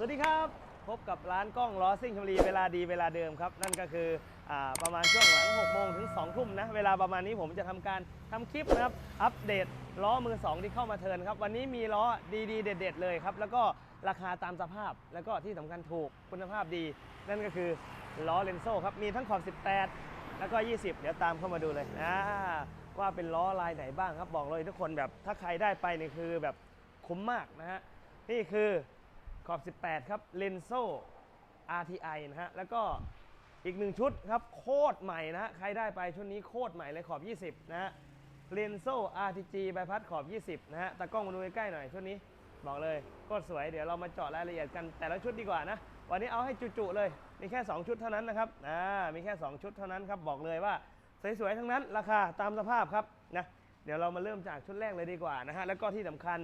สวัสดีครับ พบกับร้านกล้องล้อซิ่งชมรีเวลาดีเวลาเดิมครับ นั่นก็คืออประมาณช่วงหลัง6โมงถึง2ทุ่มนะ เวลาประมาณนี้ผมจะทำการทำคลิปนะครับ อัปเดตล้อมือ 2 ที่เข้ามาเทิร์นครับ วันนี้มีล้อดีๆ เด็ด ๆ เลยครับ แล้วก็ราคาตามสภาพแล้วก็ที่สำคัญถูกคุณภาพดี นั่นก็คือล้อเลนโซ่ครับมีทั้งขอบ 18 แล้วก็ 20 เดี๋ยวตามเข้ามาดูเลยอ่าว่าเป็นล้อลายไหนบ้างครับบอกเลยทุกคนแบบถ้าใครได้ไปนี่คือแบบคุ้มมากนะฮะนี่คือ ขอบ 18 ครับเลนโซ RTI นะฮะ แล้วก็อีกหนึ่งชุดครับ โคตรใหม่นะฮะ ใครได้ไปชุดนี้โคตรใหม่เลยขอบ 20 นะฮะเลนโซ RTG ใบพัดขอบ 20 นะฮะตากล้องมาดูใกล้ๆหน่อยชุดนี้ บอกเลยโคตรสวย เดี๋ยวเรามาเจาะรายละเอียดกันแต่ละชุดดีกว่านะ วันนี้เอาให้จุๆเลย มีแค่ 2 ชุดเท่านั้นนะครับ อ่า มีแค่ 2 ชุดเท่านั้นครับ บอกเลยว่าสวยๆทั้งนั้น ราคาตามสภาพครับนะ เดี๋ยวเรามาเริ่มจากชุดแรกเลยดีกว่านะฮะ แล้วก็ที่สำคัญ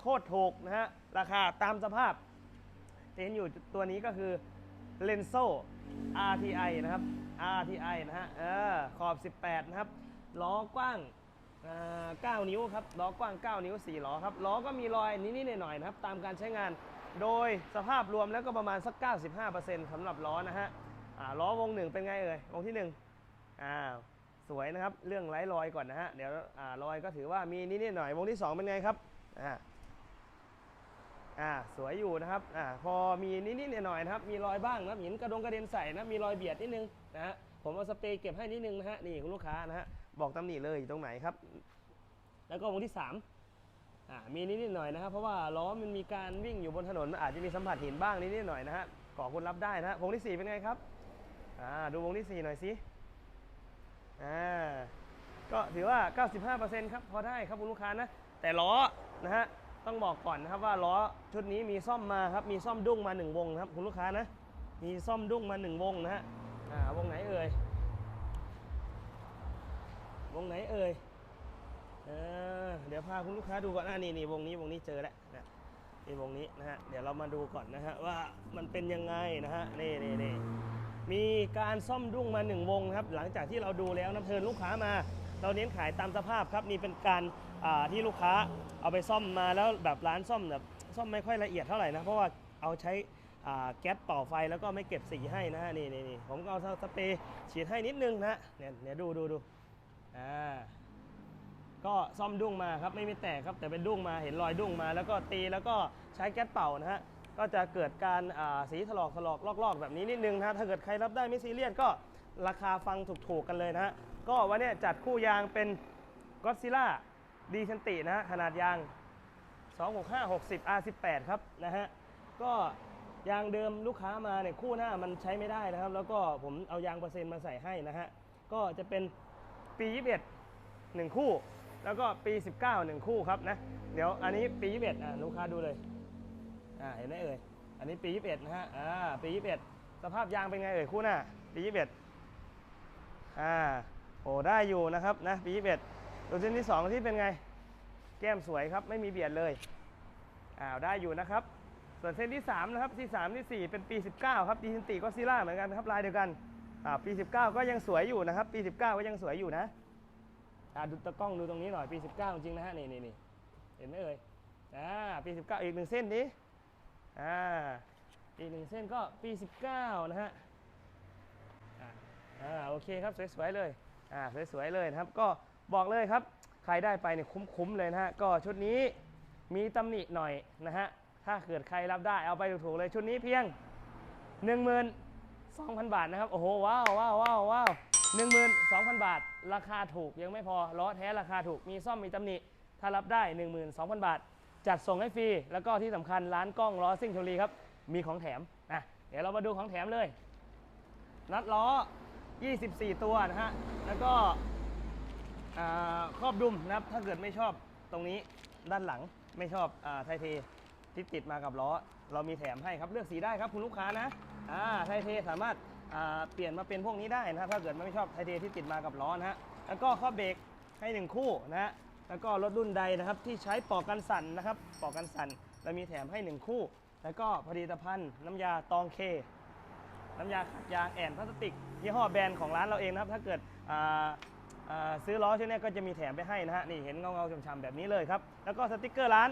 โคตรถูกนะฮะ ราคาตามสภาพ ที่เห็นอยู่ตัวนี้ก็คือ l e n s o RTI นะครับ RTI นะฮะเออขอบ 18 นะครับ ล้อกว้างอ่า9นิ้วครับ ล้อกว้าง 9 นิ้ว 4 ล้อครับ ล้อก็มีรอยนิดๆหน่อยๆนะครับ ตามการใช้งาน โดยสภาพรวมแล้วก็ประมาณสัก 95%สำหรับล้อนะฮะอ่าล้อวงหนึ่งเป็นไงเอ่ย วงที่1อ่าสวยนะครับ เรื่องไร้รอยก่อนนะฮะ เดี๋ยวอ่ารอยก็ถือว่ามีนิดๆหน่อย วงที่ 2 เป็นไงครับ อ่า อ่าสวยอยู่นะครับอ่าพอมีนิดๆหน่อยๆนะครับมีรอยบ้างนะหินกระดงกระเด็นใส่นะมีรอยเบียดนิดนึงนะฮะผมเอาสเปรย์เก็บให้นิดนึงนะฮะนี่คุณลูกค้านะฮะบอกตำหนิเลยอยู่ตรงไหนครับ แล้วก็วงที่3อ่ามีนิดๆหน่อยนะครับ เพราะว่าล้อมันมีการวิ่งอยู่บนถนนมันอาจจะมีสัมผัสหินบ้างนิดๆหน่อยนะฮะก่อคุณรับได้นะฮะวงที่ 4 เป็นไงครับอ่าดูวงที่ 4 หน่อยสิอ่าก็ถือว่า 95%ครับพอได้ครับคุณลูกค้านะแต่ล้อนะฮะ ต้องบอกก่อนนะครับว่าล้อชุดนี้มีซ่อมมาครับมีซ่อมดุ้งมา1วงนะครับคุณลูกค้านะมีซ่อมดุ้งมา1วงนะฮะอ่าวงไหนเอ่ยวงไหนเอ่ยเออเดี๋ยวพาคุณลูกค้าดูก่อนอ่านี่นี่วงนี้วงนี้เจอแล้วนะนี่วงนี้นะฮะเดี๋ยวเรามาดูก่อนนะฮะว่ามันเป็นยังไงนะฮะนี่นี่นี่มีการซ่อมดุ้งมา1วงครับ หลังจากที่เราดูแล้วนะเทิร์นลูกค้ามา เราเน้นขายตามสภาพครับนี่เป็นการที่ลูกค้าเอาไปซ่อมมาแล้วแบบร้านซ่อมแบบซ่อมไม่ค่อยละเอียดเท่าไหร่นะเพราะว่าเอาใช้แก๊สเป่าไฟแล้วก็ไม่เก็บสีให้นะฮะนี่นี่ผมก็เอาสเปรย์ฉีดให้นิดนึงนะเนี่ยเนี่ยดูดูดูอ่าก็ซ่อมดุ้งมาครับไม่มีแตกครับแต่เป็นดุ้งมาเห็นรอยดุ้งมา แล้วก็ตีแล้วก็ใช้แก๊สเป่านะฮะก็จะเกิดการสีถลอกถลอกลอกๆแบบนี้นิดนึงนะถ้าเกิดใครรับได้ไม่ซีเรียสก็ ราคาฟังถูกๆกันเลยนะฮะ ก็วันนี้จัดคู่ยางเป็นก็ซิล่าดีชันตินะฮะ ขนาดยาง 265 60 R18 ครับนะฮะ ก็ยางเดิมลูกค้ามาเนี่ยคู่หน้ามันใช้ไม่ได้นะครับ แล้วก็ผมเอายางเปอร์เซ็นต์มาใส่ให้นะฮะ ก็จะเป็นปี 21 1 คู่ แล้วก็ปี 19 1 คู่ครับนะ เดี๋ยวอันนี้ปี 21อะลูกค้าดูเลยอ่าเห็นไหมเอ่ย อันนี้ปี 21 นะฮะ อ่าปี 21 สภาพยางเป็นไงเอ่ยคู่หน้าปี 21 อ่าโอ้ได้อยู่นะครับนะปี21ตัวเส้นที่ 2 ที่เป็นไง แก้มสวยครับไม่มีเบียดเลยอ้าวได้อยู่นะครับ ส่วนเส้นที่ 3 นะครับที่3ที่ 4 เป็นปี 19 ครับดีซินติก็ซิล่าเหมือนกันครับลายเดียวกันอ่าปี 19 ก็ยังสวยอยู่นะครับ ปี 19 ก็ยังสวยอยู่นะอ่าดูตะกล้องดูตรงนี้หน่อยปี 19 จริงนะฮะนี่นี่นเห็นไหมเอ่ยอ่าปี 19 อีกหนึ่งเส้นนี้อ่าอีกหนึ่งเส้นก็ปี 19 นะฮะ อ่าโอเคครับสวยๆเลยอ่าสวยๆเลยนะครับ ก็บอกเลยครับ ใครได้ไปเนี่ยคุ้มๆเลยนะฮะก็ชุดนี้มีตำหนิหน่อยนะฮะถ้าเกิดใครรับได้เอาไปถูกๆเลยชุดนี้เพียง 12,000 บาทนะครับโอ้โหว้าวว้าวว้าวว้าว12,000บาท ราคาถูกยังไม่พอล้อแท้ราคาถูกมีซ่อมมีตำหนิถ้ารับได้ 12,000 บาท จัดส่งให้ฟรี แล้วก็ที่สำคัญร้านกล้องล้อซิ่งชลีครับ มีของแถมอะเดี๋ยวเรามาดูของแถมเลย นัดล้อ 24 ตัวนะฮะ แล้วก็ครอบดุมนะครับ ถ้าเกิดไม่ชอบตรงนี้ด้านหลังไม่ชอบอไทเทที่ติดมากับล้อ เรามีแถมให้ครับเลือกสีได้ครับคุณลูกค้านะอ่าไทเทสามารถเปลี่ยนมาเป็นพวกนี้ได้นะครับถ้าเกิดไม่ชอบไทเทที่ติดมากับล้อนะฮะแล้วก็ข้อเบรกให้หนึ่งคู่นะฮะแล้วก็รถรุ่นใดนะครับที่ใช้ปอกกันสั่นนะครับปอกกันสั่นเรามีแถมให้หนึ่งคู่ แล้วก็ผลิตภัณฑ์น้ำยาตองเค น้ำยาขัดยางแอนพลาสติกยี่ห้อแบรนด์ของร้านเราเองนะครับ ถ้าเกิดซื้อล้อชุดเนี้ก็จะมีแถมไปให้นะฮะนี่เห็นเงาๆฉ่ำๆแบบนี้เลยครับ แล้วก็สติกเกอร์ร้าน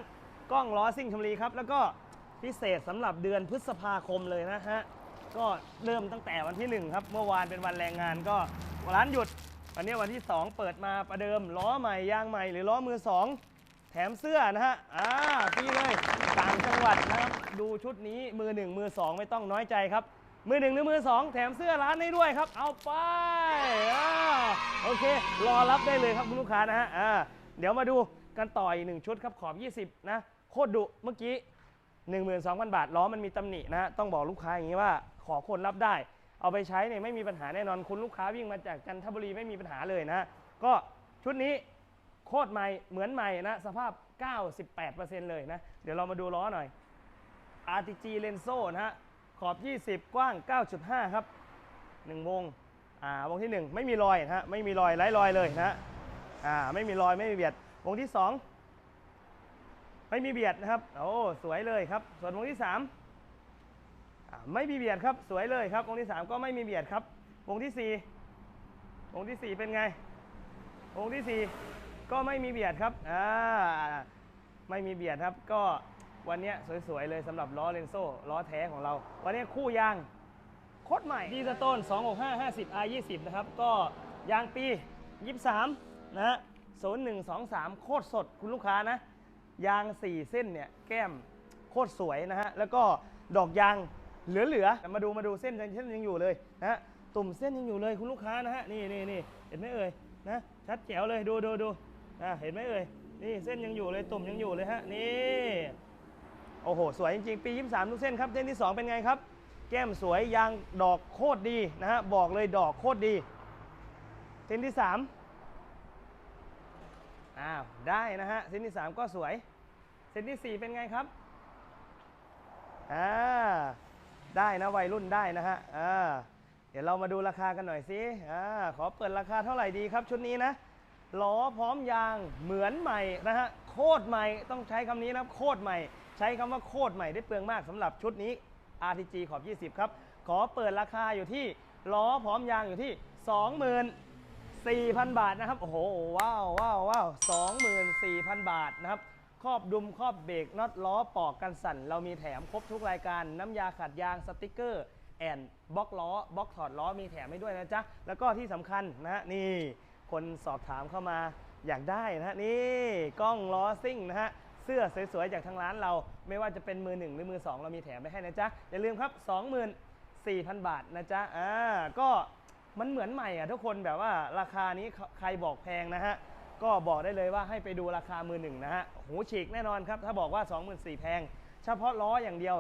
กล้องล้อซิ่งชมรีครับ แล้วก็พิเศษสำหรับเดือนพฤษภาคมเลยนะฮะก็เริ่มตั้งแต่วันที่ 1 ครับ เมื่อวานเป็นวันแรงงานก็ร้านหยุด วันนี้วันที่ 2 เปิดมาประเดิมล้อใหม่ยางใหม่หรือล้อมือ 2 แถมเสื้อนะฮะอ่าฟรีเลยต่างจังหวัดนะครับดูชุดนี้มือ 1 มือ 2 ไม่ต้องน้อยใจครับ มือหนึ่งหรือมือสองแถมเสื้อร้านให้ด้วยครับ เอาไปอ่าโอเค รอรับได้เลยครับคุณลูกค้านะฮะอ่าเดี๋ยวมาดูกันต่ออีกหนึ่งชุดครับขอบ 20 นะ โคตรดุเมื่อกี้ 12,000 บาทล้อมันมีตำหนินะฮะต้องบอกลูกค้าอย่างนี้ว่าขอคนรับได้ เอาไปใช้เนี่ยไม่มีปัญหาแน่นอนคุณลูกค้าวิ่งมาจากจันทบุรีไม่มีปัญหาเลยนะ ก็ชุดนี้โคตรใหม่เหมือนใหม่นะ สภาพ 98%เลยนะ เดี๋ยวเรามาดูล้อหน่อย RTG Lenso นะฮะ ขอบ 20 กว้าง 9.5 ครับ 1 วง อ่า วงที่ 1 ไม่มีรอยนะฮะ ไม่มีรอยไร้รอยเลยนะฮะ อ่า ไม่มีรอย ไม่มีเบียด วงที่ 2 ไม่มีเบียดนะครับ โอ้ สวยเลยครับ ส่วนวงที่ 3 อ่า ไม่มีเบียดครับ สวยเลยครับ วงที่ 3 ก็ไม่มีเบียดครับ วงที่ 4 วงที่ 4 เป็นไง วงที่ 4 ก็ไม่มีเบียดครับ อ่า ไม่มีเบียดครับ ก็ วันเนี้ยสวยๆเลยสำหรับล้อเลนโซ่ล้อแท้ของเรา วันนี้คู่ยางโคตรใหม่ดีสโตน265 50 R 20นะครับ ก็ยางปี 23 นะฮะ0123 โคตรสดคุณลูกค้านะ ยาง 4 เส้นเนี่ย แก้มโคตรสวยนะฮะ แล้วก็ดอกยางเหลือๆ มาดูมาดูเส้นเส้นยังอยู่เลยนะฮะ ตุ่มเส้นยังอยู่เลยคุณลูกค้านะฮะ นี่นี่นี่เห็นไหมเอ่ยนะ ชัดแจ๋วเลยดูดูดูนะเห็นไหมเอ่ยนี่เส้นยังอยู่เลยตุ่มยังอยู่เลยฮะ นี่ โอ้โห สวยจริงๆ ปี 23ทุกเส้นครับเส้นที่ 2 เป็นไงครับ แก้มสวยยางดอกโคตรดีนะฮะบอกเลยดอกโคตรดีเส้นที่ 3 อ้าวได้นะฮะเส้นที่ 3 ก็สวย เส้นที่ 4 เป็นไงครับอ่าได้นะวัยรุ่นได้นะฮะอ่าเดี๋ยวเรามาดูราคากันหน่อยสิอ่าขอเปิดราคาเท่าไหร่ดีครับชุดนี้นะล้อพร้อมยางเหมือนใหม่นะฮะโคตรใหม่ต้องใช้คำนี้นะโคตรใหม่ ใช้คำว่าโคตรใหม่ได้เปลืองมากสำหรับชุดนี้ RTG ขอบ 20 ครับ ขอเปิดราคาอยู่ที่ล้อพร้อมยางอยู่ที่ 24,000 บาทนะครับ โอ้โห ว้าวว้าวว้าว24,000 บาทนะครับ ครอบดุมครอบเบรกน็อตล้อปอกกันสั่น เรามีแถมครบทุกรายการ น้ำยาขัดยางสติกเกอร์ แอนบล็อกล้อบล็อกถอดล้อมีแถมให้ด้วยนะจ๊ะ แล้วก็ที่สำคัญนะฮะนี่คนสอบถามเข้ามาอยากได้นะฮะนี่กล้องล้อซิ่งนะฮะ เสื้อสวยๆจากทางร้านเรา ไม่ว่าจะเป็นมือหนึ่งหรือมือสองเรามีแถมไปให้นะจ๊ะ อย่าลืมครับ 24,000 บาทนะจ๊ะ อ่า ก็มันเหมือนใหม่อะทุกคนแบบว่าราคานี้ใครบอกแพงนะฮะ ก็บอกได้เลยว่าให้ไปดูราคามือหนึ่งนะฮะหูฉีกแน่นอนครับ ถ้าบอกว่า 24,000แพง เฉพาะล้ออย่างเดียว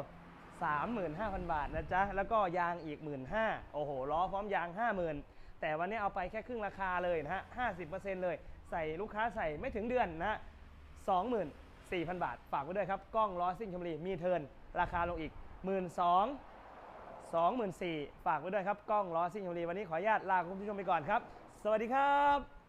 35,000 บาทนะจ๊ะ แล้วก็ยางอีก 15,000โอ้โห ล้อพร้อมยาง 50,000 แต่วันนี้เอาไปแค่ครึ่งราคาเลยนะฮะ 50%เลย ใส่ลูกค้าใส่ไม่ถึงเดือนนะฮะ 4,000 บาท ฝากไว้ด้วยครับ กล้องล้อซิ่งชมรีมีเทิร์นราคาลงอีก 1 2 0 0 24,000 ฝากไว้ด้วยครับ กล้องล้อซิ่งชมรีวันนี้ขออนุญาตลาคุณผู้ชมไปก่อนครับ สวัสดีครับ